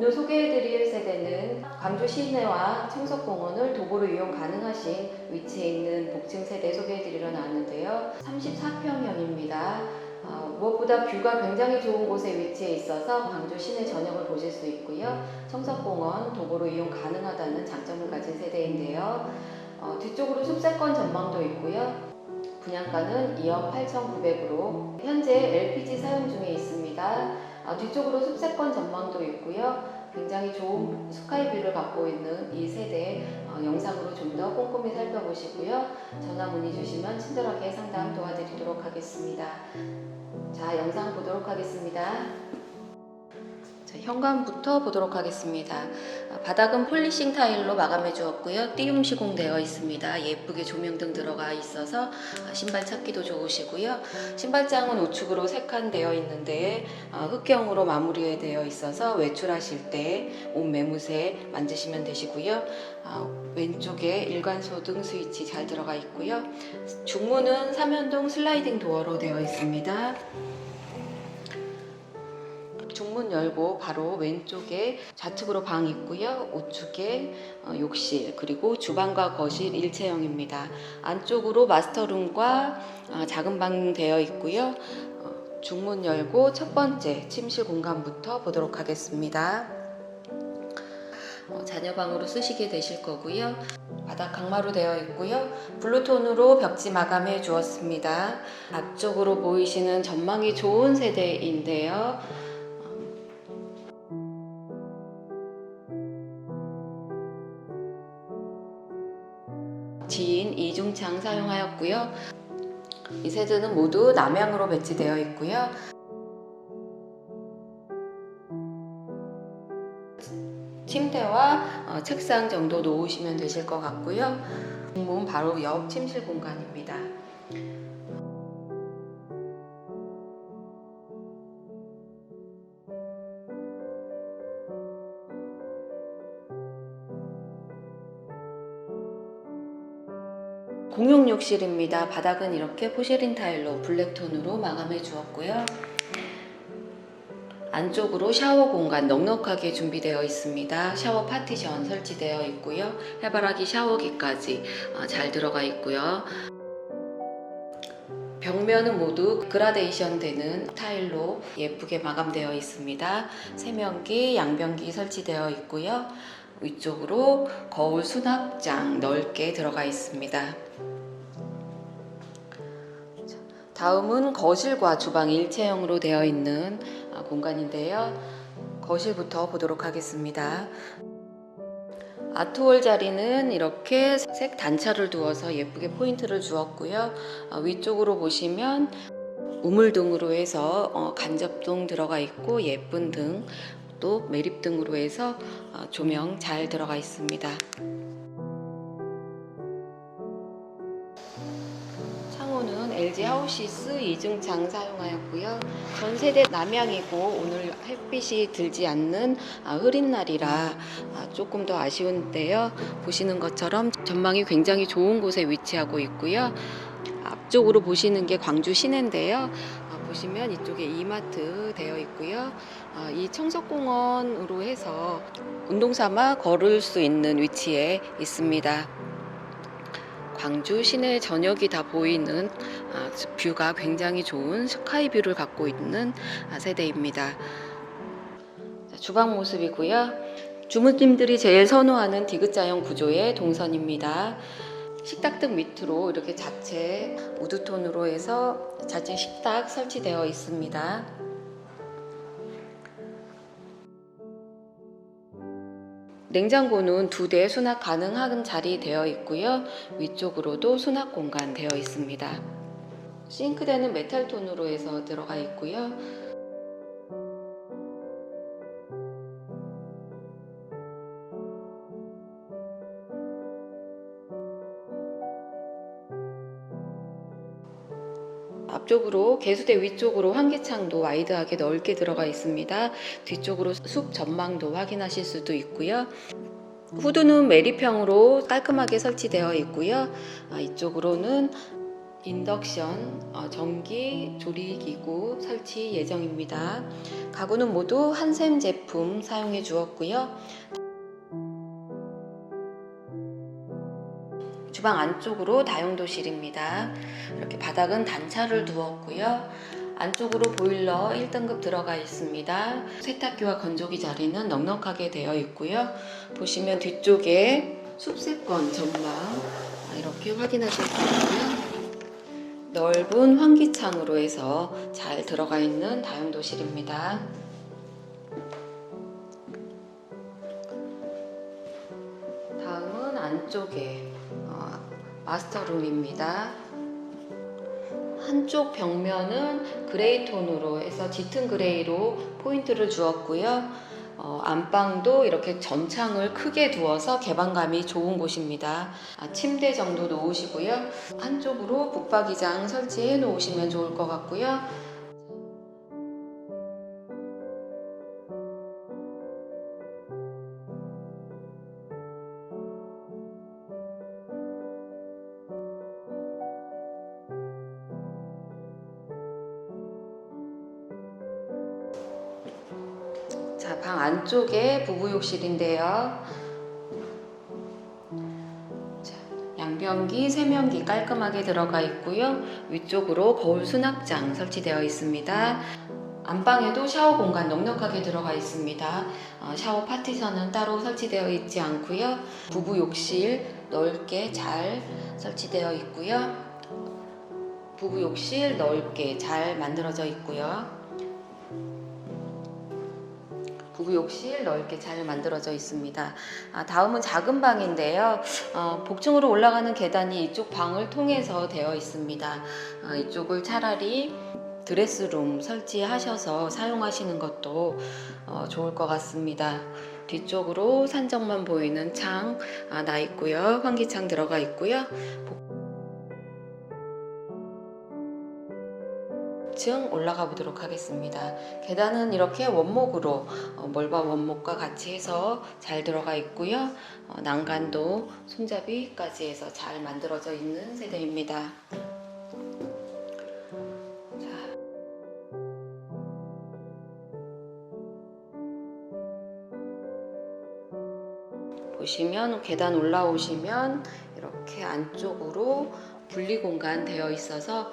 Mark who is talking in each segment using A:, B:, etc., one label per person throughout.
A: 오늘 소개해드릴 세대는 광주 시내와 청석공원을 도보로 이용 가능하신 위치에 있는 복층 세대 소개해드리러 나왔는데요. 34평형입니다. 어, 무엇보다 뷰가 굉장히 좋은 곳에 위치해 있어서 광주 시내 전역을 보실 수 있고요. 청석공원 도보로 이용 가능하다는 장점을 가진 세대인데요. 어, 뒤쪽으로 숲세권 전망도 있고요. 분양가는 2억 8,900으로 현재 LPG 사용 중에 있습니다. 아, 뒤쪽으로 숲세권 전망도 있고요. 굉장히 좋은 스카이뷰를 갖고 있는 이 세대 어, 영상으로 좀 더 꼼꼼히 살펴보시고요. 전화 문의 주시면 친절하게 상담 도와드리도록 하겠습니다. 자, 영상 보도록 하겠습니다. 자, 현관부터 보도록 하겠습니다. 아, 바닥은 폴리싱 타일로 마감해 주었고요. 띄움 시공되어 있습니다. 예쁘게 조명 등 들어가 있어서 아, 신발 찾기도 좋으시고요. 신발장은 우측으로 세칸되어 있는데 아, 흑경으로 마무리되어 있어서 외출하실 때 옷 매무새 만지시면 되시고요. 아, 왼쪽에 일관 소등 스위치 잘 들어가 있고요. 중문은 삼연동 슬라이딩 도어로 되어 있습니다. 중문 열고 바로 왼쪽에 좌측으로 방 있고요. 우측에 어, 욕실 그리고 주방과 거실 일체형입니다. 안쪽으로 마스터룸과 어, 작은 방 되어 있고요. 어, 중문 열고 첫 번째 침실 공간부터 보도록 하겠습니다. 어, 자녀방으로 쓰시게 되실 거고요. 바닥 강마루 되어 있고요. 블루톤으로 벽지 마감해 주었습니다. 앞쪽으로 보이시는 전망이 좋은 세대인데요. 이중창 사용하였고요. 이 세대는 모두 남향으로 배치되어 있고요. 침대와 어, 책상 정도 놓으시면 되실 것 같고요. 문은 바로 옆 침실 공간입니다. 공용 욕실입니다. 바닥은 이렇게 포쉐린 타일로 블랙톤으로 마감해 주었고요. 안쪽으로 샤워 공간 넉넉하게 준비되어 있습니다. 샤워 파티션 설치되어 있고요. 해바라기 샤워기까지 어, 잘 들어가 있고요. 벽면은 모두 그라데이션 되는 타일로 예쁘게 마감되어 있습니다. 세면기, 양변기 설치되어 있고요. 위쪽으로 거울 수납장 넓게 들어가 있습니다. 다음은 거실과 주방 일체형으로 되어 있는 아, 공간인데요. 거실부터 보도록 하겠습니다. 아트월 자리는 이렇게 색 단차를 두어서 예쁘게 포인트를 주었고요. 아, 위쪽으로 보시면 우물등으로 해서 어, 간접등 들어가 있고 예쁜 등, 또 매립 등으로 해서 어, 조명 잘 들어가 있습니다. 창호는 LG 하우시스 이중창 사용하였고요. 전 세대 남향이고 오늘 햇빛이 들지 않는 아, 흐린 날이라 아, 조금 더 아쉬운데요. 보시는 것처럼 전망이 굉장히 좋은 곳에 위치하고 있고요. 앞쪽으로 보시는 게 광주 시내인데요. 아, 보시면 이쪽에 이마트 되어 있고요. 아, 이 청석공원으로 해서 운동 삼아 걸을 수 있는 위치에 있습니다. 광주 시내 전역이 다 보이는 아, 뷰가 굉장히 좋은 스카이뷰를 갖고 있는 아, 세대입니다. 자, 주방 모습이고요. 주무님들이 제일 선호하는 디귿자형 구조의 동선입니다. 식탁등 밑으로 이렇게 자체 우드톤으로 해서 자체 식탁 설치되어 있습니다. 냉장고는 두 대 수납 가능한 자리 되어 있고요. 위쪽으로도 수납 공간 되어 있습니다. 싱크대는 메탈 톤으로 해서 들어가 있고요. 앞쪽으로 개수대 위쪽으로 환기창도 와이드하게 넓게 들어가 있습니다. 뒤쪽으로 숲 전망도 확인하실 수도 있고요. 후드는 메리평으로 깔끔하게 설치되어 있고요. 아, 이쪽으로는 인덕션 어, 전기 조리기구 설치 예정입니다. 가구는 모두 한샘 제품 사용해 주었고요. 주방 안쪽으로 다용도실입니다. 이렇게 바닥은 단차를 두었고요. 안쪽으로 보일러 1등급 들어가 있습니다. 세탁기와 건조기 자리는 넉넉하게 되어 있고요. 보시면 뒤쪽에 숲세권 전망 아, 이렇게 확인하실 수 있고요. 넓은 환기창으로 해서 잘 들어가 있는 다용도실입니다. 다음은 안쪽에 어, 마스터룸입니다. 한쪽 벽면은 그레이 톤으로 해서 짙은 그레이로 포인트를 주었고요. 어, 안방도 이렇게 전창을 크게 두어서 개방감이 좋은 곳입니다. 아, 침대 정도 놓으시고요. 한쪽으로 북박이장 설치해 놓으시면 좋을 것 같고요. 자, 방 안쪽에 부부 욕실인데요. 자, 양변기, 세면기 깔끔하게 들어가 있고요. 위쪽으로 거울 수납장 설치되어 있습니다. 안방에도 샤워 공간 넉넉하게 들어가 있습니다. 어, 샤워 파티션은 따로 설치되어 있지 않고요. 부부 욕실 넓게 잘 설치되어 있고요. 부부 욕실 넓게 잘 만들어져 있고요. 부부 욕실 넓게 잘 만들어져 있습니다. 아, 다음은 작은 방인데요. 어, 복층으로 올라가는 계단이 이쪽 방을 통해서 되어 있습니다. 어, 이쪽을 차라리 드레스룸 설치하셔서 사용하시는 것도 어, 좋을 것 같습니다. 뒤쪽으로 산정만 보이는 창 아, 나 있고요. 환기창 들어가 있고요. 층 올라가 보도록 하겠습니다. 계단은 이렇게 원목으로 어, 멀바 원목과 같이 해서 잘 들어가 있고요. 어, 난간도 손잡이까지 해서 잘 만들어져 있는 세대입니다. 자. 보시면 계단 올라오시면 이렇게 안쪽으로 분리 공간 되어 있어서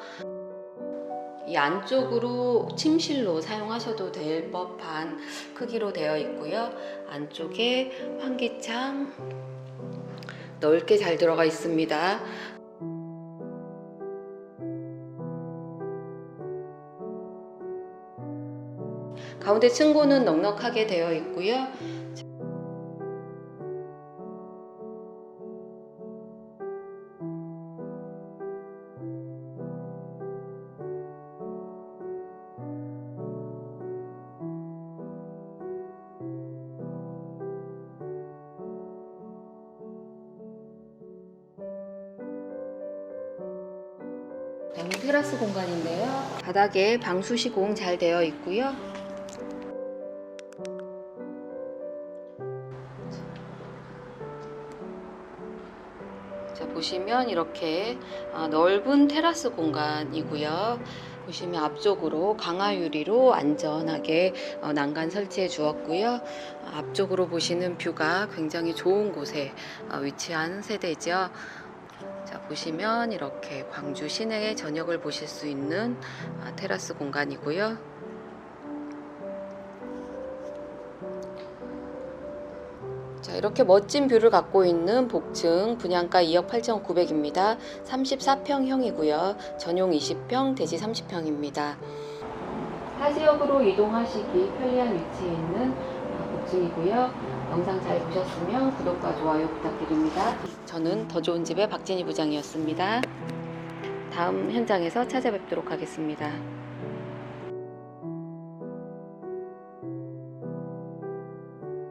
A: 이 안쪽으로 침실로 사용하셔도 될 법한 크기로 되어 있고요. 안쪽에 환기창 넓게 잘 들어가 있습니다. 가운데 층고는 넉넉하게 되어 있고요. 다음은 테라스 공간인데요. 바닥에 방수 시공 잘 되어 있고요. 자 보시면 이렇게 아, 넓은 테라스 공간이고요. 보시면 앞쪽으로 강화 유리로 안전하게 어, 난간 설치해 주었고요. 앞쪽으로 보시는 뷰가 굉장히 좋은 곳에 어, 위치한 세대죠. 자 보시면 이렇게 광주 시내의 저녁을 보실 수 있는 아, 테라스 공간이고요. 자 이렇게 멋진 뷰를 갖고 있는 복층 분양가 2억 8,900입니다. 34평형이고요. 전용 20평, 대지 30평입니다. 타지역으로 이동하시기 편리한 위치에 있는 아, 복층이고요. 영상 잘 보셨으면 구독과 좋아요 부탁드립니다. 저는 더 좋은 집의 박진희 부장이었습니다. 다음 현장에서 찾아뵙도록 하겠습니다.